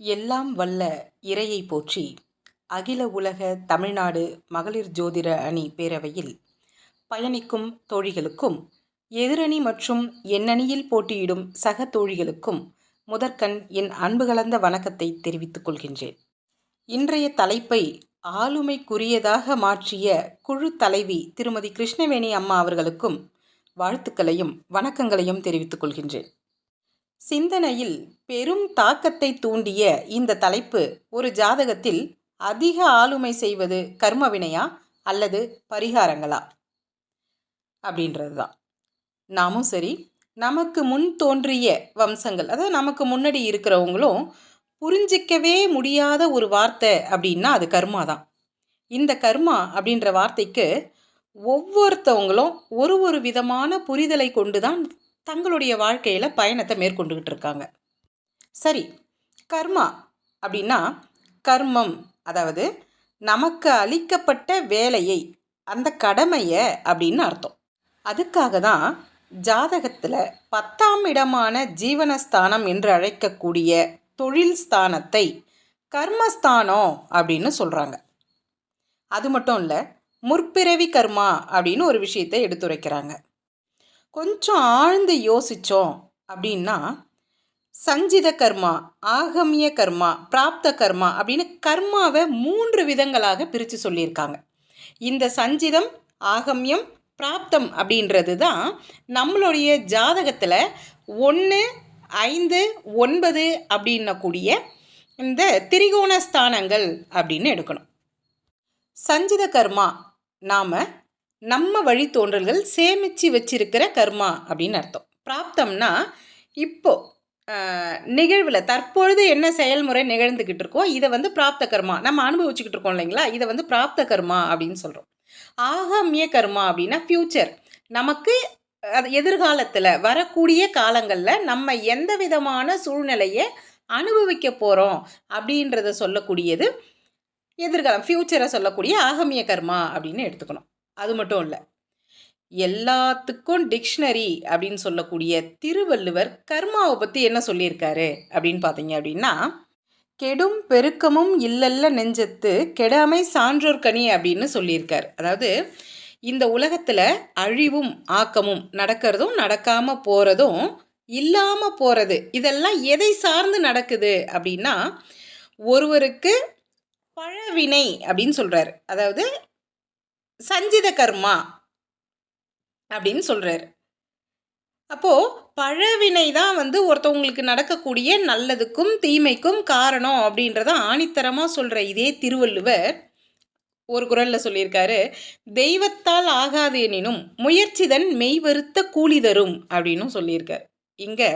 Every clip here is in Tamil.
எல்லாம் வல்ல இறையை போற்றி. அகில உலக தமிழ்நாடு மகளிர் ஜோதிட அணி பேரவையில் பயணிக்கும் தோழிகளுக்கும் எதிரணி மற்றும் எண்ணணியில் போட்டியிடும் சக தோழிகளுக்கும் முதற்கண் என் அன்பு கலந்த வணக்கத்தை தெரிவித்துக் கொள்கின்றேன். இன்றைய தலைப்பை ஆளுமைக்குரியதாக மாற்றிய குழு தலைவி திருமதி கிருஷ்ணவேணி அம்மா அவர்களுக்கும் வாழ்த்துக்களையும் வணக்கங்களையும் தெரிவித்துக் கொள்கின்றேன். சிந்தனையில் பெரும் தாக்கத்தை தூண்டிய இந்த தலைப்பு ஒரு ஜாதகத்தில் அதிக ஆளுமை செய்வது கர்மவினையா அல்லது பரிகாரங்களா? அப்படின்றது தான் நாமும் சரி நமக்கு முன் தோன்றிய வம்சங்கள் அதாவது நமக்கு முன்னாடி இருக்கிறவங்களும் புரிஞ்சிக்கவே முடியாத ஒரு வார்த்தை அப்படின்னா அது கர்மா தான் இந்த கர்மா அப்படின்ற வார்த்தைக்கு ஒவ்வொருத்தவங்களும் ஒரு ஒரு விதமான புரிதலை கொண்டு தான் தங்களுடைய வாழ்க்கையில் பயணத்தை மேற்கொண்டுக்கிட்டு இருக்காங்க. சரி கர்மா அப்படின்னா கர்மம் அதாவது நமக்கு அளிக்கப்பட்ட வேலையை அந்த கடமையை அப்படின்னு அர்த்தம். அதுக்காக தான் ஜாதகத்தில் பத்தாம் இடமான ஜீவனஸ்தானம் என்று அழைக்கக்கூடிய தொழில் ஸ்தானத்தை கர்மஸ்தானம் அப்படின்னு சொல்கிறாங்க அது மட்டும் இல்லை முற்பிறவி கர்மா அப்படின்னு ஒரு விஷயத்தை எடுத்துரைக்கிறாங்க. கொஞ்சம் ஆழ்ந்து யோசித்தோம் அப்படின்னா சஞ்சித கர்மா ஆகமிய கர்மா பிராப்த கர்மா அப்படின்னு கர்மாவை மூன்று விதங்களாக பிரித்து சொல்லியிருக்காங்க. இந்த சஞ்சிதம் ஆகமியம் பிராப்தம் அப்படின்றது தான் நம்மளுடைய ஜாதகத்தில் ஒன்று ஐந்து ஒன்பது அப்படின்னக்கூடிய இந்த திரிகோண ஸ்தானங்கள் அப்படின்னு எடுக்கணும். சஞ்சித கர்மா நாம் நம்ம வழித்தோன்றல்கள் சேமித்து வச்சிருக்கிற கர்மா அப்படின்னு அர்த்தம். பிராப்தம்னா இப்போது நிகழ்வில் தற்பொழுது என்ன செயல்முறை நிகழ்ந்துக்கிட்டு இருக்கோ இதை வந்து பிராப்த கர்மா நம்ம அனுபவிச்சுக்கிட்டு இருக்கோம் இல்லைங்களா? இதை வந்து பிராப்த கர்மா அப்படின்னு சொல்கிறோம் ஆகமிய கர்மா அப்படின்னா ஃப்யூச்சர் நமக்கு அது எதிர்காலத்தில் வரக்கூடிய காலங்களில் நம்ம எந்த விதமான சூழ்நிலையை அனுபவிக்க போகிறோம் அப்படின்றத சொல்லக்கூடியது எதிர்காலம் ஃப்யூச்சரை சொல்லக்கூடிய ஆகமிய கர்மா அப்படின்னு எடுத்துக்கணும். அது மட்டும் இல்லை. எல்லாத்துக்கும் டிக்ஷனரி அப்படின்னு சொல்லக்கூடிய திருவள்ளுவர் கர்மாவை பற்றி என்ன சொல்லியிருக்காரு அப்படின்னு பார்த்தீங்க அப்படின்னா கெடும் பெருக்கமும் இல்லல்ல நெஞ்சத்து கெடாமை சான்றோர் கனி அப்படின்னு சொல்லியிருக்கார். அதாவது இந்த உலகத்தில் அழிவும் ஆக்கமும் நடக்கிறதும் நடக்காமல் போகிறதும் இல்லாமல் போகிறது இதெல்லாம் எதை சார்ந்து நடக்குது அப்படின்னா ஒருவருக்கு பழவினை அப்படின்னு சொல்கிறார் அதாவது சஞ்சித கர்மா அப்படின்னு சொல்கிறாரு அப்போது பழவினை தான் வந்து ஒருத்தவங்களுக்கு நடக்கக்கூடிய நல்லதுக்கும் தீமைக்கும் காரணம் அப்படின்றத ஆணித்தரமாக சொல்கிற இதே திருவள்ளுவர் ஒரு குரலில் சொல்லியிருக்காரு தெய்வத்தால் ஆகாது எனினும் முயற்சிதன் மெய்வருத்த கூலி தரும் அப்படின்னும் சொல்லியிருக்கார். இங்கே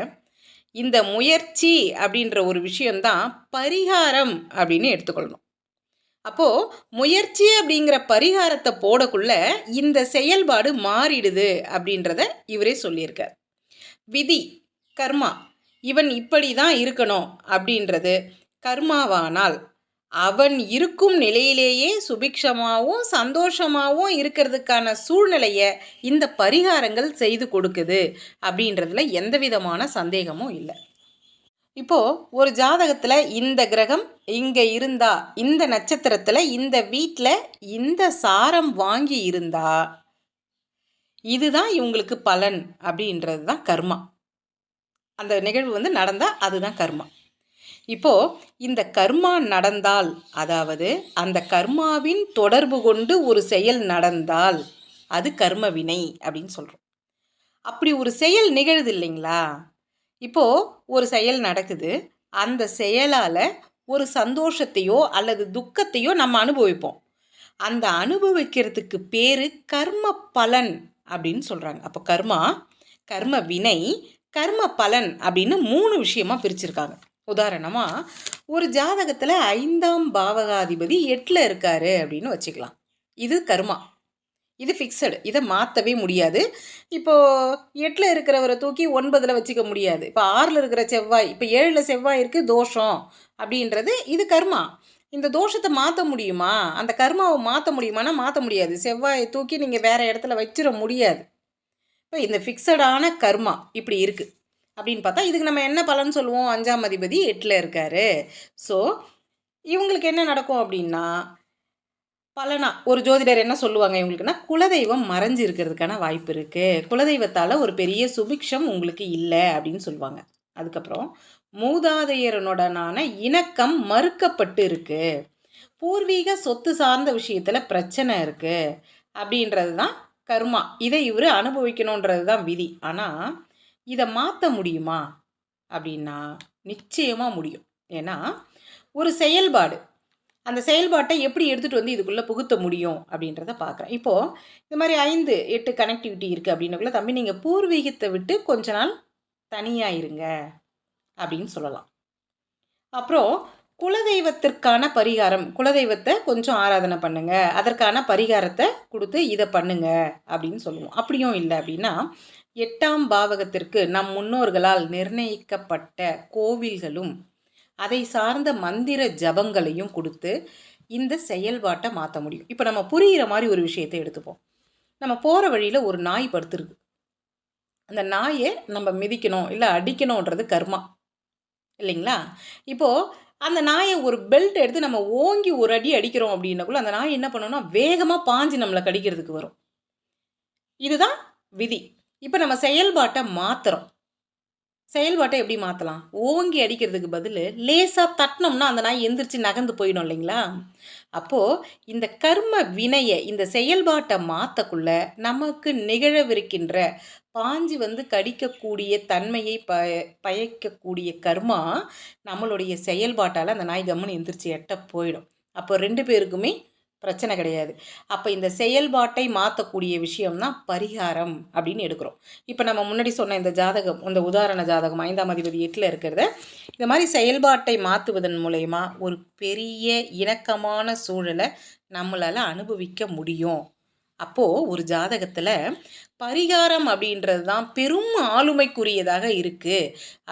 இந்த முயற்சி அப்படின்ற ஒரு விஷயம்தான் பரிகாரம் அப்படின்னு எடுத்துக்கொள்ளணும். அப்போது முயற்சி அப்படிங்கிற பரிகாரத்தை போடக்குள்ள இந்த செயல்பாடு மாறிடுது அப்படின்றத இவரே சொல்லியிருக்கார். விதி கர்மா இவன் இப்படி தான் இருக்கணும் அப்படின்றது கர்மாவானால் அவன் இருக்கும் நிலையிலேயே சுபிக்ஷமாகவும் சந்தோஷமாகவும் இருக்கிறதுக்கான சூழ்நிலையை இந்த பரிகாரங்கள் செய்து கொடுக்குது அப்படின்றதுல எந்த விதமான சந்தேகமும் இல்லை. இப்போது ஒரு ஜாதகத்தில் இந்த கிரகம் இங்கே இருந்தா இந்த நட்சத்திரத்தில் இந்த வீட்டில் இந்த சாரம் வாங்கி இருந்தா இதுதான் இவங்களுக்கு பலன் அப்படின்றது தான் கர்மா. அந்த நிகழ்வு வந்து நடந்தால் அதுதான் கர்மா. இப்போது இந்த கர்மா நடந்தால் அதாவது அந்த கர்மாவின் தொடர்பு கொண்டு ஒரு செயல் நடந்தால் அது கர்ம வினை அப்படின்னு சொல்கிறோம் அப்படி ஒரு செயல் நிகழுது இல்லைங்களா? இப்போது ஒரு செயல் நடக்குது. அந்த செயலால் ஒரு சந்தோஷத்தையோ அல்லது துக்கத்தையோ நம்ம அனுபவிப்போம். அந்த அனுபவிக்கிறதுக்கு பேர் கர்ம பலன் அப்படின்னு சொல்கிறாங்க அப்போ கர்மா கர்ம வினை கர்ம பலன் அப்படின்னு மூணு விஷயமாக பிரிச்சிருக்காங்க. உதாரணமாக ஒரு ஜாதகத்தில் ஐந்தாம் பாவகாதிபதி எட்டில் இருக்காரு அப்படின்னு வச்சுக்கலாம். இது கர்மா. இது ஃபிக்ஸடு இதை மாற்றவே முடியாது. இப்போது எட்டில் இருக்கிறவரை தூக்கி ஒன்பதில் வச்சுக்க முடியாது. இப்போ ஆறில் இருக்கிற செவ்வாய் இப்போ ஏழில் செவ்வாய் இருக்குது தோஷம் அப்படின்றது இது கர்மா. இந்த தோஷத்தை மாற்ற முடியுமா? அந்த கர்மாவை மாற்ற முடியுமானா மாற்ற முடியாது. செவ்வாயை தூக்கி நீங்கள் வேறு இடத்துல வச்சிட முடியாது. இப்போ இந்த ஃபிக்ஸடான கர்மா இப்படி இருக்குது அப்படின்னு பார்த்தா இதுக்கு நம்ம என்ன பலன் சொல்லுவோம்? அஞ்சாம் அதிபதி எட்டில் இருக்காரு. ஸோ இவங்களுக்கு என்ன நடக்கும் அப்படின்னா பலனா ஒரு ஜோதிடர் என்ன சொல்லுவாங்க இவங்களுக்குன்னா குலதெய்வம் மறைஞ்சு இருக்கிறதுக்கான வாய்ப்பு இருக்குது குலதெய்வத்தால் ஒரு பெரிய சுபிக்ஷம் உங்களுக்கு இல்லை அப்படின்னு சொல்லுவாங்க. அதுக்கப்புறம் மூதாதையரனுடனான இணக்கம் மறுக்கப்பட்டு இருக்குது பூர்வீக சொத்து சார்ந்த விஷயத்தில் பிரச்சனை இருக்குது அப்படின்றது தான் கர்மா. இதை இவர் அனுபவிக்கணுன்றது தான் விதி. ஆனால் இதை மாற்ற முடியுமா? அப்படின்னா நிச்சயமாக முடியும். ஏன்னா ஒரு செயல்பாடு அந்த செயல்பாட்டை எப்படி எடுத்துகிட்டு வந்து இதுக்குள்ளே புகுத்த முடியும் அப்படின்றத பார்க்குறேன். இப்போது இது மாதிரி ஐந்து எட்டு கனெக்டிவிட்டி இருக்குது அப்படின்னக்குள்ள தம்பி நீங்கள் பூர்வீகத்தை விட்டு கொஞ்ச நாள் தனியாக இருங்க அப்படின்னு சொல்லலாம். அப்புறம் குலதெய்வத்திற்கான பரிகாரம் குலதெய்வத்தை கொஞ்சம் ஆராதனை பண்ணுங்க அதற்கான பரிகாரத்தை கொடுத்து இதை பண்ணுங்க அப்படின்னு சொல்லுவோம். அப்படியும் இல்லை அப்படின்னா எட்டாம் பாவகத்திற்கு நம் முன்னோர்களால் நிர்ணயிக்கப்பட்ட கோவில்களும் அதை சார்ந்த மந்திர ஜபங்களையும் கொடுத்து இந்த செயல்பாட்டை மாற்ற முடியும். இப்போ நம்ம புரிகிற மாதிரி ஒரு விஷயத்தை எடுத்துப்போம். நம்ம போகிற வழியில் ஒரு நாய் படுத்துருக்கு அந்த நாயை நம்ம மிதிக்கணும் இல்லை அடிக்கணுன்றது கர்மா. இல்லைங்களா? இப்போது அந்த நாயை ஒரு பெல்ட் எடுத்து நம்ம ஓங்கி ஒரு அடி அடிக்கிறோம் அப்படின்னக்குள்ள அந்த நாய் என்ன பண்ணணும்னா வேகமாக பாஞ்சு நம்மளை கடிக்கிறதுக்கு வரும். இதுதான் விதி. இப்போ நம்ம செயல்பாட்டை மாற்றுறோம் செயல்பாட்டை எப்படி மாற்றலாம் ஓங்கி அடிக்கிறதுக்கு பதில் லேசாக தட்டினோம்னா அந்த நாய் எந்திரிச்சு நகர்ந்து போயிடும் இல்லைங்களா? அப்போது இந்த கர்ம வினையை இந்த செயல்பாட்டை மாற்றக்குள்ள நமக்கு நிகழவிருக்கின்ற பாஞ்சி வந்து கடிக்கக்கூடிய தன்மையை ப பயக்கக்கூடிய கர்மா நம்மளுடைய செயல்பாட்டால் அந்த நாய் கம்முன்னு எந்திரிச்சு எட்ட போயிடும். அப்போ ரெண்டு பேருக்குமே பிரச்சனை கிடையாது. அப்போ இந்த செயல்பாட்டை மாற்றக்கூடிய விஷயம்னா பரிகாரம் அப்படின்னு எடுக்கிறோம். இப்போ நம்ம முன்னாடி சொன்ன இந்த ஜாதகம் இந்த உதாரண ஜாதகம் ஐந்தாம் அதிபதி எட்டில் இருக்கிறத இந்த மாதிரி செயல்பாட்டை மாற்றுவதன் மூலயமா ஒரு பெரிய இணக்கமான சூழலை நம்மளால் அனுபவிக்க முடியும். அப்போது ஒரு ஜாதகத்தில் பரிகாரம் அப்படின்றது தான் பெரும் ஆளுமைக்குரியதாக இருக்குது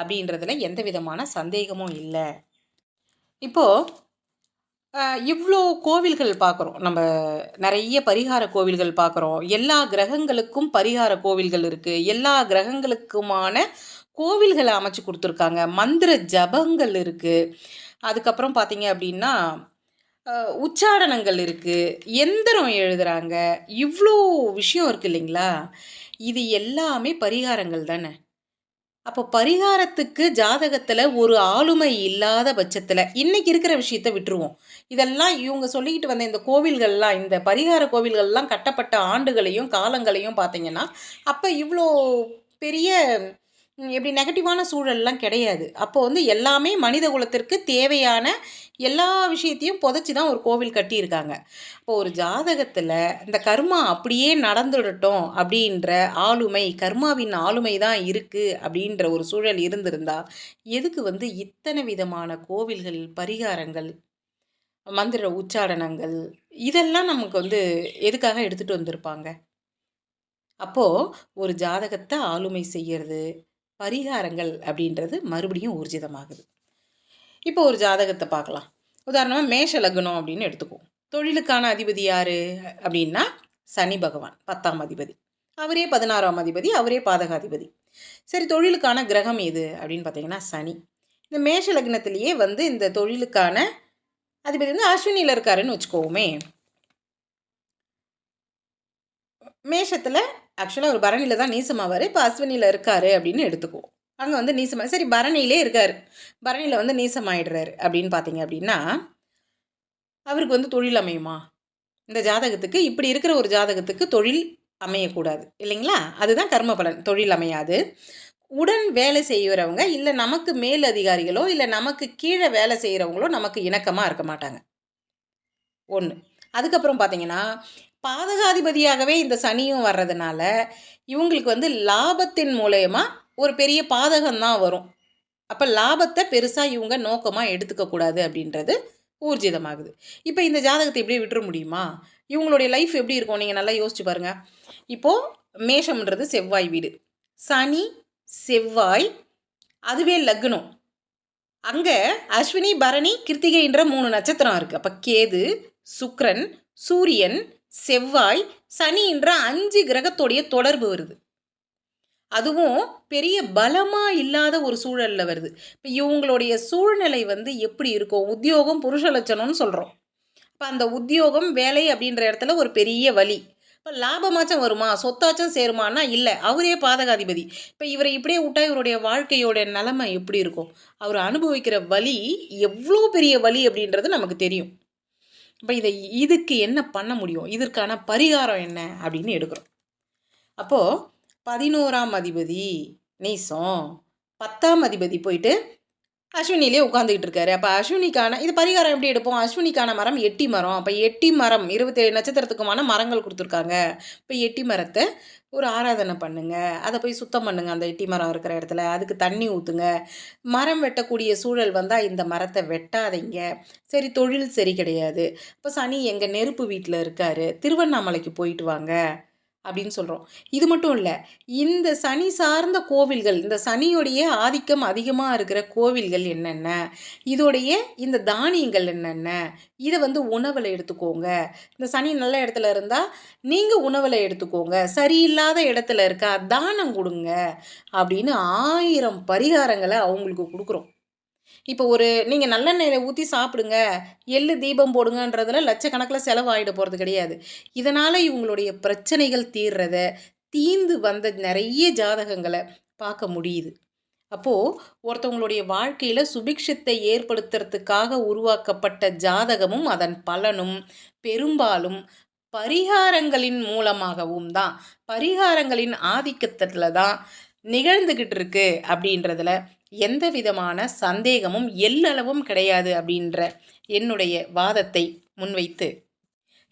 அப்படின்றதுல எந்த விதமான சந்தேகமும் இல்லை. இப்போது இவ்வளோ கோவில்கள் பார்க்குறோம் நம்ம நிறைய பரிகார கோவில்கள் பார்க்குறோம் எல்லா கிரகங்களுக்கும் பரிகார கோவில்கள் இருக்குது எல்லா கிரகங்களுக்குமான கோவில்களை அமைச்சு கொடுத்துருக்காங்க. மந்திர ஜபங்கள் இருக்குது அதுக்கப்புறம் பார்த்தீங்க அப்படின்னா உச்சாடனங்கள் இருக்குது எந்திரம் எழுதுகிறாங்க இவ்வளோ விஷயம் இருக்குது இல்லைங்களா? இது எல்லாமே பரிகாரங்கள் தானே? அப்போ பரிகாரத்துக்கு ஜாதகத்தில் ஒரு ஆளுமை இல்லாத பட்சத்தில் இன்றைக்கி இருக்கிற விஷயத்த விட்டுருவோம். இதெல்லாம் இவங்க சொல்லிக்கிட்டு வந்த இந்த கோவில்கள்லாம் இந்த பரிகார கோவில்கள்லாம் கட்டப்பட்ட ஆண்டுகளையும் காலங்களையும் பார்த்தீங்கன்னா அப்போ இவ்வளோ பெரிய இப்படி நெகட்டிவான சூழல்லாம் கிடையாது. அப்போது வந்து எல்லாமே மனித குலத்திற்கு தேவையான எல்லா விஷயத்தையும் புதைச்சி தான் ஒரு கோவில் கட்டியிருக்காங்க. இப்போ ஒரு ஜாதகத்தில் இந்த கர்மா அப்படியே நடந்துடட்டும் அப்படின்ற ஆளுமை கர்மாவின் ஆளுமை தான் இருக்குது அப்படின்ற ஒரு சூழல் இருந்திருந்தா எதுக்கு வந்து இத்தனை விதமான கோவில்கள் பரிகாரங்கள் மந்திர உச்சாடனங்கள் இதெல்லாம் நமக்கு வந்து எதுக்காக எடுத்துகிட்டு வந்திருப்பாங்க? அப்போது ஒரு ஜாதகத்தை ஆளுமை செய்கிறது பரிகாரங்கள் அப்படின்றது மறுபடியும் ஊர்ஜிதமாகுது. இப்போ ஒரு ஜாதகத்தை பார்க்கலாம். உதாரணமாக மேஷ லக்னம் அப்படின்னு எடுத்துக்குவோம் தொழிலுக்கான அதிபதி யார்? அப்படின்னா சனி பகவான் பத்தாம் அதிபதி. அவரே பதினாறாம் அதிபதி அவரே பாதகாதிபதி. சரி தொழிலுக்கான கிரகம் எது அப்படின்னு பார்த்தீங்கன்னா சனி. இந்த மேஷ லக்னத்திலேயே வந்து இந்த தொழிலுக்கான அதிபதி வந்து அஸ்வினியில் இருக்காருன்னு வச்சுக்கோமே. மேஷத்தில் ஆக்சுவலாக ஒரு பரணியில் தான் நீசமாவார். இப்போ அஸ்வினியில் இருக்கார் அப்படின்னு எடுத்துக்குவோம். அங்கே வந்து நீசமாக சரி பரணியிலே இருக்கார். பரணியில் வந்து நீசமாயிடுறாரு அப்படின்னு பார்த்தீங்க அப்படின்னா அவருக்கு வந்து தொழில் அமையுமா? இந்த ஜாதகத்துக்கு இப்படி இருக்கிற ஒரு ஜாதகத்துக்கு தொழில் அமையக்கூடாது. இல்லைங்களா? அதுதான் கர்ம பலன். தொழில் அமையாது. உடன் வேலை செய்கிறவங்க இல்லை நமக்கு மேல் அதிகாரிகளோ இல்லை நமக்கு கீழே வேலை செய்கிறவங்களோ நமக்கு இணக்கமாக இருக்க மாட்டாங்க. ஒன்று அதுக்கப்புறம் பார்த்தீங்கன்னா பாதகாதிபதியாகவே இந்த சனியும் வர்றதுனால இவங்களுக்கு வந்து லாபத்தின் மூலயமா ஒரு பெரிய பாதகம் தான் வரும். அப்போ லாபத்தை பெருசாக இவங்க நோக்கமாக எடுத்துக்கக்கூடாது அப்படின்றது ஊர்ஜிதமாகுது. இப்போ இந்த ஜாதகத்தை இப்படியே விட்டுற முடியுமா? இவங்களுடைய லைஃப் எப்படி இருக்கும்? நீங்கள் நல்லா யோசிச்சு பாருங்கள் இப்போது மேஷம்ன்றது செவ்வாய் வீடு. சனி செவ்வாய் அதுவே லக்னம். அங்கே அஸ்வினி பரணி கிருத்திகைன்ற மூணு நட்சத்திரம் இருக்குது அப்போ கேது சுக்ரன் சூரியன் செவ்வாய் சனின்ற அஞ்சு கிரகத்தோடைய தொடர்பு வருது. அதுவும் பெரிய பலமாக இல்லாத ஒரு சூழலில் வருது. இப்போ இவங்களுடைய சூழ்நிலை வந்து எப்படி இருக்கும் உத்தியோகம் புருஷ லட்சணம்னு சொல்கிறோம் இப்போ அந்த உத்தியோகம் வேலை அப்படின்ற இடத்துல ஒரு பெரிய வலி. இப்போ லாபமாச்சும் வருமா? சொத்தாச்சும் சேருமானா இல்லை. அவரே பாதகாதிபதி. இப்போ இவரை இப்படியே விட்டா இவருடைய வாழ்க்கையோட நிலைமை எப்படி இருக்கும்? அவர் அனுபவிக்கிற வலி எவ்வளோ பெரிய வலி அப்படின்றது நமக்கு தெரியும். இப்போ இதை இதுக்கு என்ன பண்ண முடியும்? இதற்கான பரிகாரம் என்ன? அப்படின்னு எடுக்கிறோம். அப்போது பதினோராம் அதிபதி நீசம் பத்தாம் அதிபதி போயிட்டு அஸ்வினிலே உட்காந்துக்கிட்டு இருக்காரு. அப்போ அஸ்வினிக்கான இது பரிகாரம் எப்படி எடுப்போம்? அஸ்வினிக்கான மரம் எட்டி மரம். அப்போ எட்டி மரம் இருபத்தேழு நட்சத்திரத்துக்குமான மரங்கள் கொடுத்துருக்காங்க. இப்போ எட்டி மரத்தை ஒரு ஆராதனை பண்ணுங்க. அதை போய் சுத்தம் பண்ணுங்க அந்த எட்டி மரம் இருக்கிற இடத்துல. அதுக்கு தண்ணி ஊற்றுங்க மரம் வெட்டக்கூடிய சூழல் வந்தால் இந்த மரத்தை வெட்டாதீங்க. சரி தொழில் சரி கிடையாது. இப்போ சனி எங்கள் நெருப்பு வீட்டில் இருக்கார். திருவண்ணாமலைக்கு போயிட்டு வாங்க. அப்படின்னு சொல்கிறோம் இது மட்டும் இல்லை இந்த சனி சார்ந்த கோவில்கள் இந்த சனியுடைய ஆதிக்கம் அதிகமாக இருக்கிற கோவில்கள் என்னென்ன? இதோடைய இந்த தானியங்கள் என்னென்ன? இதை வந்து உணவில் எடுத்துக்கோங்க. இந்த சனி நல்ல இடத்துல இருந்தால் நீங்கள் உணவில் எடுத்துக்கோங்க. சரியில்லாத இடத்துல இருக்கா தானம் கொடுங்க அப்படின்னு ஆயிரம் பரிகாரங்களை அவங்களுக்கு கொடுக்குறோம். இப்போ ஒரு நீங்கள் நல்லெண்ணெயில் ஊற்றி சாப்பிடுங்க எள்ளு தீபம் போடுங்கன்றதுல லட்சக்கணக்கில் செலவாகிட போகிறது கிடையாது. இதனால் இவங்களுடைய பிரச்சனைகள் தீர்றத தீந்து வந்த நிறைய ஜாதகங்களை பார்க்க முடியுது. அப்போது ஒருத்தவங்களுடைய வாழ்க்கையில் சுபிக்ஷத்தை ஏற்படுத்துறதுக்காக உருவாக்கப்பட்ட ஜாதகமும் அதன் பலனும் பெரும்பாலும் பரிகாரங்களின் மூலமாகவும் தான் பரிகாரங்களின் ஆதிக்கத்தில் தான் நிகழ்ந்துக்கிட்டு இருக்கு அப்படின்றதுல எந்த விதமான சந்தேகமும் எல்லளவும் கிடையாது அப்படின்ற என்னுடைய வாதத்தை முன்வைத்து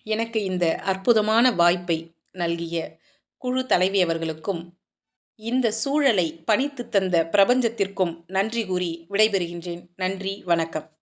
எனக்கு இந்த அற்புதமான வாய்ப்பை நல்கிய குழு தலைவி அவர்களுக்கும் இந்த சூழலை பணித்து தந்த பிரபஞ்சத்திற்கும் நன்றி கூறி விடைபெறுகின்றேன். நன்றி வணக்கம்.